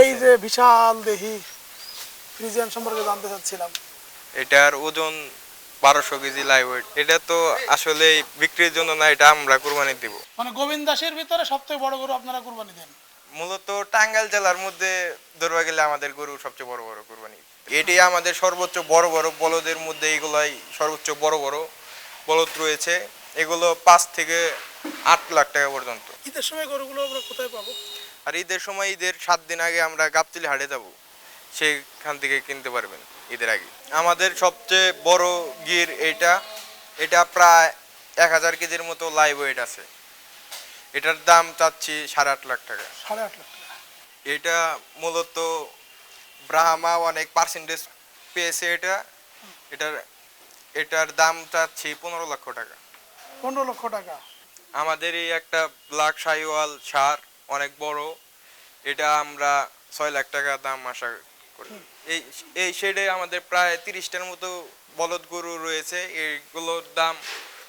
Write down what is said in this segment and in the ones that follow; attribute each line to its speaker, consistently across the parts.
Speaker 1: এই যে বিশাল দেহি ফ্রিজিয়ান সম্পর্কে জানতে চাচ্ছিলাম।
Speaker 2: এটার ওজন বারোশো কেজি লাইভ ওয়েট এটা তো আসলে বিক্রির জন্য না এটা আমরা কুরবানি দিব।
Speaker 1: মানে গোবিন্দাসের ভিতরে সবথেকে বড় গরু আপনারা কুরবানি দেন?
Speaker 2: মূলত টাঙ্গাইল জেলার মধ্যে ধরবা গেলে আমাদের গরু সবচেয়ে বড় বড় কুরবানি। এটি আমাদের সর্বোচ্চ বড় বড় বলদের মধ্যে এগুলাই সর্বোচ্চ বড় বড় বলদ রয়েছে। এগুলো পাঁচ থেকে আট লাখ টাকা পর্যন্ত।
Speaker 1: ঈদের সময় গরুগুলো আমরা কোথায় পাবো?
Speaker 2: আর ঈদের সময় ঈদের সাত দিন আগে আমরা গাবতলি হাটে যাব। সেখান থেকে কিনতে পারবেন ঈদের আগে। আমাদের সবচেয়ে বড় গির এটা। এটা প্রায় এক হাজার কেজির মতো লাইভ ওয়েট আছে। এটার দাম চাচ্ছি সাড়ে আট লাখ টাকা।
Speaker 1: সাড়ে আট লাখ টাকা।
Speaker 2: এটা মূলত ব্রাহ্মা অনেক পার্সেন্টেজ পেয়েছে এটা। এটার এটার দাম চাচ্ছি পনেরো লক্ষ টাকা।
Speaker 1: পনেরো লক্ষ টাকা।
Speaker 2: আমাদের এই একটা ব্ল্যাক শাহিওয়াল সার অনেক বড় এটা আমরা ছয় লাখ টাকা দাম আশা করি। এই এই শেডে আমাদের প্রায় তিরিশটার মতো বলদ গরু রয়েছে এইগুলোর দাম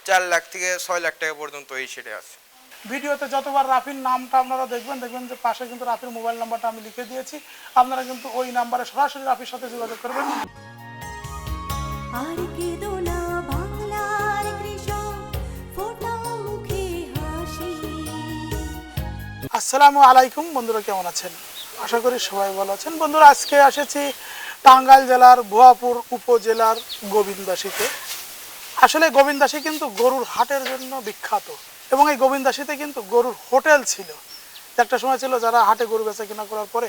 Speaker 2: চার লাখ থেকে ছয় লাখ টাকা পর্যন্ত এই শেডে আছে।
Speaker 1: ভিডিওতে যতবার রাফির নামটা আপনারা দেখবেন দেখবেন যে পাশে কিন্তু রাফির মোবাইল নাম্বারটা আমি লিখে দিয়েছি। আপনারা কিন্তু ওই নাম্বারে সরাসরি রাফির সাথে যোগাযোগ করবেন।
Speaker 3: আর কেঁদো
Speaker 1: আসসালামু আলাইকুম। বন্ধুরা কেমন আছেন? আশা করি সবাই ভালো আছেন। বন্ধুরা, আজকে এসেছি টাঙ্গাইল জেলার ভুয়াপুর উপজেলার গোবিন্দাসীতে আসলে গোবিন্দাসী কিন্তু গরুর হাটের জন্য বিখ্যাত এবং এই গোবিন্দাসীতে কিন্তু গরুর হোটেল ছিল। একটা সময় ছিল যারা হাটে গরু বেচা কিনা করার পরে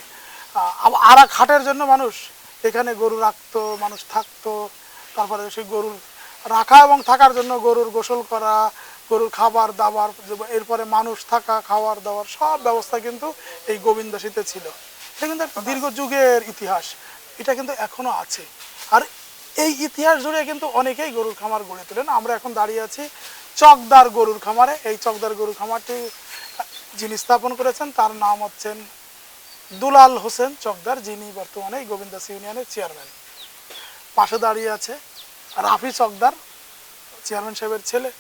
Speaker 1: আর এক হাটের জন্য মানুষ এখানে গরু রাখতো, মানুষ থাকতো। তারপরে সেই গরুর রাখা এবং থাকার জন্য গরুর গোসল করা গরুর খাবার দাবার, এরপরে মানুষ থাকা, খাওয়ার দাওয়ার সব ব্যবস্থা কিন্তু এই গোবিন্দাসীতে ছিল। এটা কিন্তু একটা দীর্ঘ যুগের ইতিহাস। এটা কিন্তু এখনও আছে। আর এই ইতিহাস জুড়ে কিন্তু অনেকেই গরুর খামার গড়ে তোলেন। আমরা এখন দাঁড়িয়ে আছি চকদার গরুর খামারে। এই চকদার গরুর খামারটি যিনি স্থাপন করেছেন, তার নাম হচ্ছেন দুলাল হোসেন চকদার, যিনি বর্তমানে গোবিন্দাস ইউনিয়নের চেয়ারম্যান। পাশে দাঁড়িয়ে আছে রাফি চকদার, চেয়ারম্যান সাহেবের ছেলে।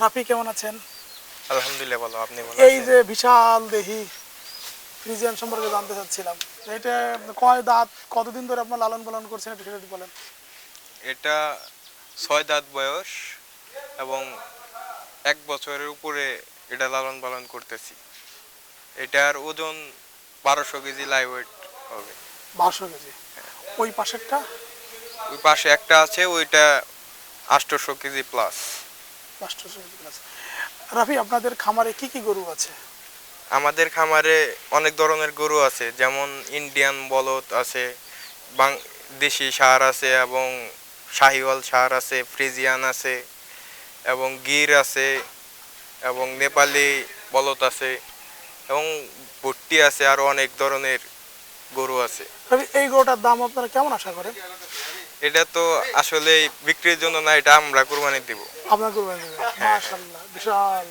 Speaker 1: রাফি কেমন আছেন?
Speaker 2: আলহামদুলিল্লাহ ভালো আপনি ভালো
Speaker 1: এই যে বিশাল দেহি ফ্রিজিয়ান সম্পর্কে জানতে চাচ্ছিলাম এটা কয় দাঁত কতদিন ধরে আপনার লালন পালন করছেন একটু সেটা বলেন।
Speaker 2: এটা ছয় দাঁত বয়স এবং এক বছরের উপরে এটা লালন পালন করতেছি। এটার ওজন বারোশো কেজি লাইভ ওয়েট হবে।
Speaker 1: বারোশো কেজি? ওই পাশেরটা?
Speaker 2: ওই পাশে একটা আছে ওইটা আটশোশো কেজি প্লাস
Speaker 1: পাঁচশো। রাফি আপনাদের খামারে কি কি গরু আছে?
Speaker 2: আমাদের খামারে অনেক ধরনের গরু আছে যেমন ইন্ডিয়ান বলদ আছে দেশি সার আছে এবং শাহিওয়াল সার আছে ফ্রিজিয়ান আছে এবং গির আছে এবং নেপালি বলদ আছে এবং ভুট্টি আছে আরও অনেক ধরনের গরু আছে।
Speaker 1: এই গরুটার দাম আপনারা কেমন আশা করেন?
Speaker 2: এটা তো আসলে বিক্রির জন্য না এটা আমরা কুরবানি দিব।
Speaker 1: আপনার কুরবানি দেবেন মাশাআল্লাহ বিশাল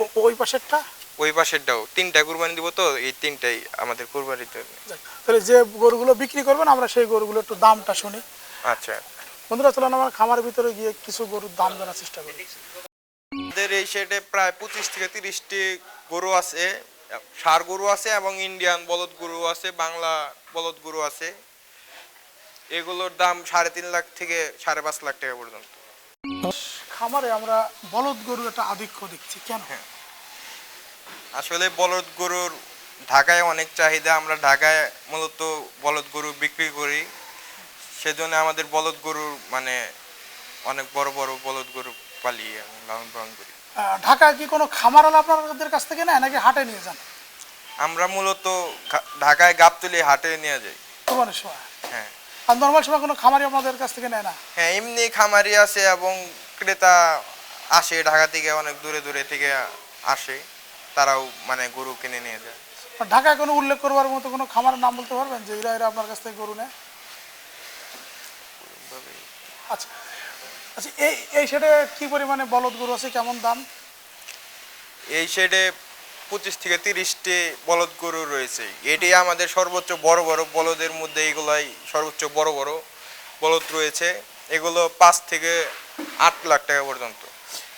Speaker 1: ও- ওই পাশেরটা?
Speaker 2: ওই পাশেরটাও তিনটা কুরবানি দিব তো এই তিনটাই আমাদের কুরবানিতে
Speaker 1: যাক, তাহলে যে গরুগুলো বিক্রি করবেন আমরা সেই গরুগুলো একটু দামটা শুনি।
Speaker 2: আচ্ছা।
Speaker 1: বন্ধুরা চলুন আমার খামার ভিতরে গিয়ে কিছু গরুর দাম জানার চেষ্টা করি।
Speaker 2: আমাদের এই সেটে প্রায় পঁচিশ থেকে তিরিশটি গরু আছে সার গরু আছে এবং ইন্ডিয়ান বলদ গরু আছে বাংলা বলদ গরু আছে। এগুলোর দাম সাড়ে তিন লাখ থেকে সাড়ে পাঁচ লাখ টাকা পর্যন্ত।
Speaker 1: খামারে আমরা বলদ গরুর একটা আধিক্য দেখছি কেন?
Speaker 2: হ্যাঁ। আসলে বলদ গরুর ঢাকায় অনেক চাহিদা আমরা ঢাকায় মূলত বলদ গরু বিক্রি করি। সেজন্য আমাদের বলদ গরুর মানে অনেক বড় বড় বলদ গরু পালিয়ে লালন পালন করি।
Speaker 1: ঢাকায় কি কোনো খামার আলা আপনাদের কাছ থেকে নেয় নাকি হাটে নিয়ে যান?
Speaker 2: আমরা মূলত ঢাকায় গাবতলি হাটে নিয়ে যাই। হ্যাঁ।
Speaker 1: আর নর্মাল সময় কোনো খামারি আপনাদের কাছ থেকে নেয় না?
Speaker 2: হ্যাঁ এমনি খামারি আছে এবং ক্রেতা আসে ঢাকা থেকে অনেক দূরে দূরে থেকে আসে। তারাও মানে গরু কিনে নিয়ে যায়।
Speaker 1: ঢাকায় কোনো উল্লেখ করবার মতো কোনো খামারের নাম বলতে পারবেন? যে এরা এরা আপনার কাছ থেকে গরু নেয়? আচ্ছা। আচ্ছা এই এই সেটে কি পরিমাণে বলদ গরু আছে? কেমন দাম?
Speaker 2: এই সাইডে পঁচিশ থেকে তিরিশটি বলদ গরু রয়েছে। এটি আমাদের সর্বোচ্চ বড় বড় বলদের মধ্যে এগুলাই সর্বোচ্চ বড় বড় বলদ রয়েছে। এগুলো পাঁচ থেকে আট লাখ টাকা পর্যন্ত।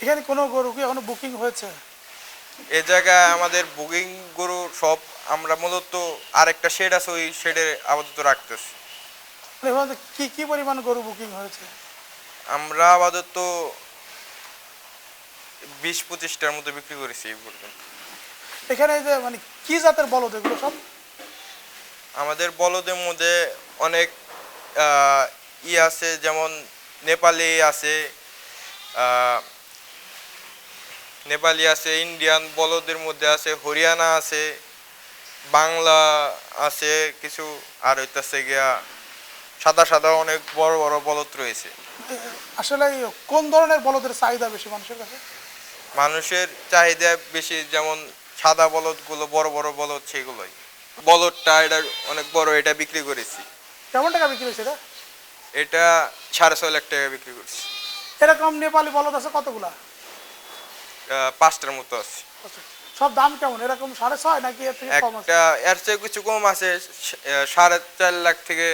Speaker 1: এখানে কোনো গরু কি এখনও বুকিং হয়েছে?
Speaker 2: এ জায়গায় আমাদের বুকিং গরু সব আমরা মূলত আরেকটা শেড আছে ওই শেডে আপাতত রাখতেছি।
Speaker 1: এভাবে কি কি পরিমাণ গরু বুকিং হয়েছে?
Speaker 2: আমরা আপাতত বিশ পঁচিশটার মতো বিক্রি করেছি এই পর্যন্ত।
Speaker 1: এখানে যে মানে কি জাতের বলদ এগুলো সব?
Speaker 2: আমাদের বলদের মধ্যে অনেক ই আছে যেমন নেপালি আছে নেপালি আছে ইন্ডিয়ান বলদের মধ্যে আছে হরিয়ানা আছে বাংলা আছে কিছু আর হইতেছে গিয়া সাদা সাদা অনেক বড় বড় বলদ রয়েছে।
Speaker 1: আসলে কোন ধরনের বলদের চাহিদা বেশি মানুষের কাছে?
Speaker 2: মানুষের চাহিদা বেশি যেমন সাদা বলদগুলো বড় বড় বলদ সেগুলোই। বলদটা এটা অনেক বড় এটা বিক্রি করেছি।
Speaker 1: কেমন টাকা বিক্রি হয়েছে এটা?
Speaker 2: এটা সাড়ে ছয় লাখ টাকা বিক্রি করছি।
Speaker 1: এরকম নেপালি বলদ আছে কতগুলা?
Speaker 2: পাঁচটার মতো আছে।
Speaker 1: সব দাম কেমন? এরকম সাড়ে ছয় নাকি
Speaker 2: একটা এর চেয়ে কিছু কম আছে সাড়ে চার লাখ থেকে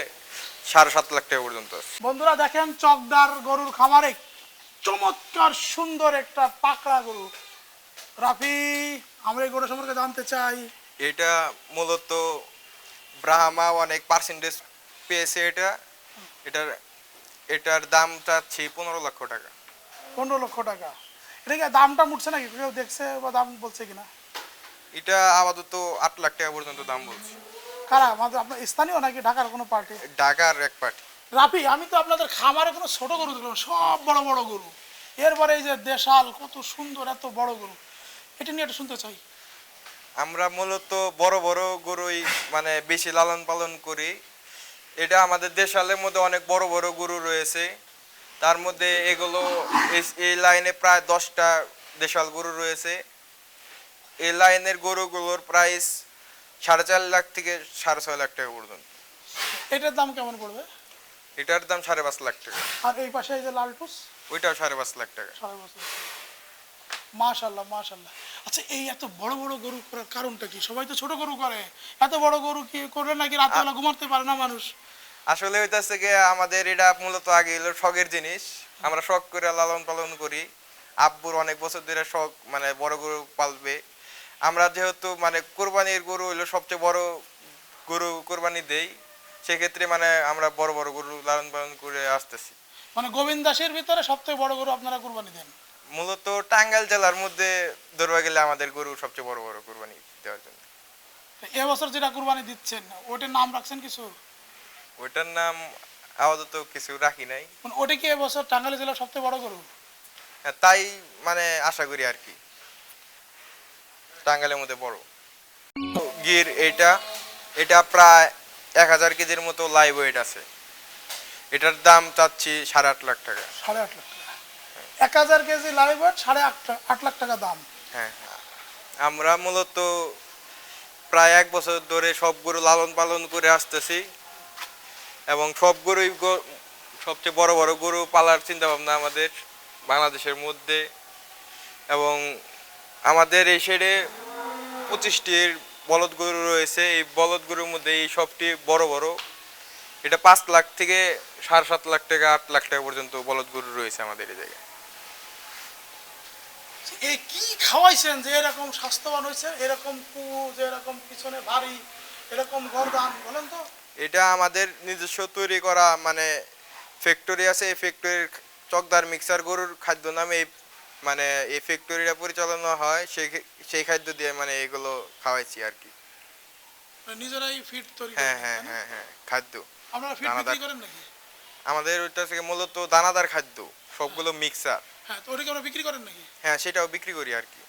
Speaker 2: সাড়ে সাত লাখ টাকা পর্যন্ত আছে।
Speaker 1: বন্ধুরা দেখেন চকদার গরুর খামারে চমৎকার সুন্দর একটা পাকড়া গরু। রাফি আমরা এই গরু সম্পর্কে জানতে চাই।
Speaker 2: এটা মূলত ব্রাহ্মা অনেক পার্সেন্টেজ পেয়েছে এটা। এটার এটার দাম চাচ্ছি পনেরো লক্ষ টাকা।
Speaker 1: পনেরো লক্ষ টাকা। এটা কি দামটা উঠছে নাকি? কেউ দেখছে বা দাম বলছে কিনা?
Speaker 2: এটা আপাতত আট লাখ টাকা পর্যন্ত দাম বলছে।
Speaker 1: কারা? আমাদের আপনার স্থানীয় নাকি ঢাকার কোনো পার্টি?
Speaker 2: ঢাকার এক পার্টি।
Speaker 1: রাফি আমি তো আপনাদের খামারে কোনো ছোট গরু দেখলাম সব বড় বড় গরু। এরপরে এই যে দেশাল কত সুন্দর এত বড় গরু। এটা নিয়ে একটু শুনতে চাই।
Speaker 2: আমরা মূলত বড় বড় গরুই মানে বেশি লালন পালন করি। এটা আমাদের দেশালের মধ্যে অনেক বড় বড় গরু রয়েছে। তার মধ্যে এগুলো এই- লাইনে প্রায় দশটা দেশাল গরু রয়েছে। এই লাইনের গরুগুলোর প্রাইস সাড়ে চার লাখ থেকে সাড়ে ছয় লাখ টাকা পর্যন্ত।
Speaker 1: এটার দাম কেমন পড়বে?
Speaker 2: এটার দাম সাড়ে পাঁচ লাখ টাকা।
Speaker 1: আর এই পাশে এই যে লালটুস
Speaker 2: ওইটাও সাড়ে পাঁচ লাখ টাকা।
Speaker 1: সাড়ে বছর মাশাল্লাহ মাশাল্লাহ আচ্ছা এই এত বড় বড় গরু করার কারণটা কি? সবাই তো ছোট গরু করে। এত বড় গরু কি করলে নাকি রাত্রেবেলা ঘুমাতে পারে না মানুষ?
Speaker 2: আসলে হইতাছে গিয়ে আমাদের এটা মূলত আগে হলো শখের জিনিস। আমরা শখ করে লালন পালন করি। আব্বুর অনেক বছর ধরে শখ মানে বড় গরু পালবে। আমরা যেহেতু মানে কোরবানির গরু হইল সবচেয়ে বড় গরু কোরবানি দেই সেক্ষেত্রে মানে আমরা বড় বড় গরু লালন পালন করে আসতেছি।
Speaker 1: মানে গোবিন্দাসের ভিতরে সবথেকে বড় গরু আপনারা কোরবানি দেন?
Speaker 2: মূলত টাঙ্গাইল জেলার মধ্যে ধরবা গেলে আমাদের গরু সবচেয়ে বড় বড় কোরবানি দেওয়ার জন্য।
Speaker 1: এবছর যেটা কুরবানি দিচ্ছেন ওটার নাম রাখছেন কিছু?
Speaker 2: ওইটার নাম আপাতত কিছু রাখি নাই।
Speaker 1: মানে ওটা কি এবছর টাঙ্গাইল জেলার সবথেকে বড় গরু?
Speaker 2: হ্যাঁ, তাই মানে আশা করি আর কি। টাঙ্গাইলের মধ্যে বড়। গির এটা এটা প্রায় এক হাজার কেজির মতো লাইভ ওয়েট আছে। এটার দাম চাচ্ছি সাড়ে আট লাখ টাকা।
Speaker 1: সাড়ে আট লাখ এক হাজার কেজি লাইভ ওয়েট সাড়ে আট লাখ টাকা দাম।
Speaker 2: হ্যাঁ আমরা মূলত প্রায় এক বছর ধরে সব গরু লালন পালন করে আসতেছি এবং সব গরুই সবচেয়ে বড় বড় গরু পালার চিন্তা ভাবনা আমাদের বাংলাদেশের মধ্যে এবং আমাদের এই সাইডে পঁচিশটির বলদ গরু রয়েছে। এই বলদ গরুর মধ্যে এই সবটি বড় বড়। এটা পাঁচ লাখ থেকে সাড়ে সাত লাখ টাকা, আট লাখ টাকা পর্যন্ত বলদ গরু রয়েছে আমাদের এই জায়গায়।
Speaker 1: এ কি খাওয়াইছেন যে এরকম স্বাস্থ্যবান হয়েছে এরকম যে এরকম পিছনে ভারী এরকম গরদান বলেন তো?
Speaker 2: এটা আমাদের নিজস্ব তৈরি করা মানে ফ্যাক্টরি আছে এই ফ্যাক্টরির চকদার মিক্সার গরুর খাদ্য নামে এই মানে এই ফ্যাক্টরিটা পরিচালনা হয় সেই সেই খাদ্য দিয়ে মানে এগুলো খাওয়াইছি আর কি।
Speaker 1: মানে নিজেরাই ফিট তৈরি
Speaker 2: হ্যাঁ হ্যাঁ হ্যাঁ হ্যাঁ খাদ্য।
Speaker 1: আপনারা ফিট বিক্রি করেন নাকি?
Speaker 2: আমাদের ওইটা থেকে মূলত দানাদার খাদ্য সবগুলো মিক্সার
Speaker 1: হ্যাঁ তো ওটা কি আপনারা বিক্রি করেন নাকি?
Speaker 2: হ্যাঁ সেটাও বিক্রি করি আর কি।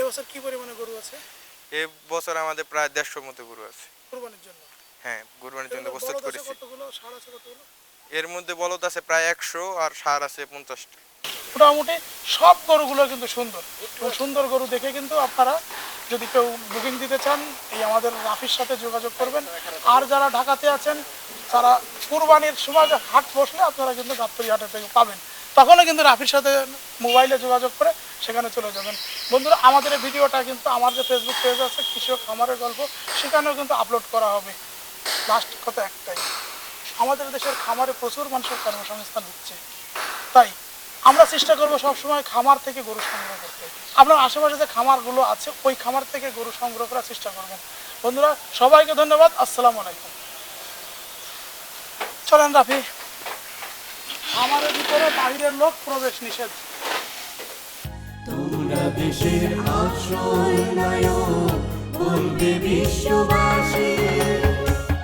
Speaker 1: এবছর কি পরিমাণে গরু আছে?
Speaker 2: এ বছর আমাদের প্রায় দেড়শোর মতো গরু আছে।
Speaker 1: কোরবানির জন্য?
Speaker 2: হ্যাঁ কোরবানির জন্য প্রস্তুত করেছি। এর মধ্যে বলদ আছে প্রায় একশো আর সার আছে পঞ্চাশটা।
Speaker 1: মোটামুটি সব গরুগুলো কিন্তু সুন্দর। সুন্দর গরু দেখে কিন্তু আপনারা যদি কেউ বুকিং দিতে চান এই আমাদের রাফির সাথে যোগাযোগ করবেন। আর যারা ঢাকাতে আছেন তারা কুরবানির সময় হাট বসলে আপনারা কিন্তু গাবতলি হাটের থেকে পাবেন। তখনও কিন্তু রাফির সাথে মোবাইলে যোগাযোগ করে সেখানে চলে যাবেন। বন্ধুরা, আমাদের এই ভিডিওটা কিন্তু আমার যে ফেসবুক পেজ আছে, কৃষক খামারের গল্প, সেখানেও কিন্তু আপলোড করা হবে। লাস্ট কথা একটাই, আমাদের দেশের খামারে প্রচুর মানুষের কর্মসংস্থান হচ্ছে। তাই আমরা চেষ্টা করব সবসময় খামার থেকে গরু সংগ্রহ করতে। আপনার আশেপাশে যে খামারগুলো আছে, ওই খামার থেকে গরু সংগ্রহ করার চেষ্টা করবেন। বন্ধুরা, সবাইকে ধন্যবাদ, আসসালামু আলাইকুম। চলেন রাফি আমাদের ভিতরে বাইরের লোক প্রবেশ নিষেধ।
Speaker 3: তোমরা দেশের আসল নায়ক বলবে বিশ্ববাসী